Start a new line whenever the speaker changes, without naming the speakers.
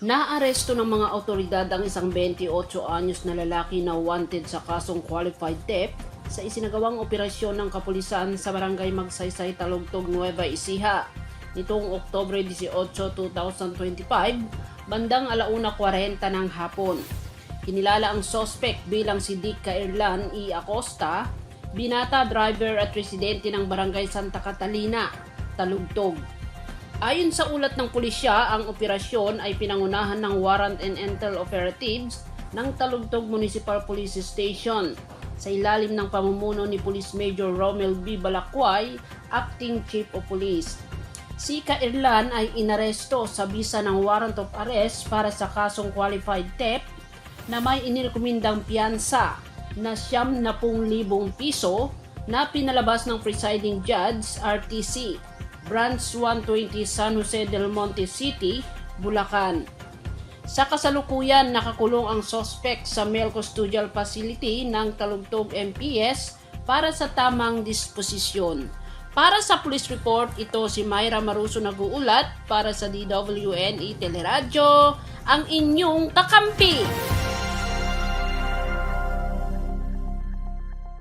Naaresto ng mga otoridad ang isang 28 anyos na lalaki na wanted sa kasong qualified theft sa isinagawang operasyon ng kapulisan sa barangay Magsaysay, Talugtog, Nueva Ecija. Nitong Oktobre 18, 2025, bandang alauna 40 ng hapon. Kinilala ang suspect bilang si Dick Cairlan E. Acosta, binata driver at residente ng barangay Santa Catalina, Talugtog. Ayon sa ulat ng pulisya, ang operasyon ay pinangunahan ng Warrant and Intel Operatives ng Talugtog Municipal Police Station sa ilalim ng pamumuno ni Police Major Romel B. Balakway, Acting Chief of Police. Si Kairlan ay inaresto sa bisa ng warrant of arrest para sa kasong qualified theft na may inirekomendang piyansa na siyam na pung libong piso na pinalabas ng presiding judge RTC Branch 120 San Jose del Monte City, Bulacan. Sa kasalukuyan, nakakulong ang suspect sa male custodial facility ng Talugtog MPS para sa tamang disposisyon. Para sa police report, ito si Myra Maruso nag-uulat para sa DWNE Teleradyo, ang inyong kakampi.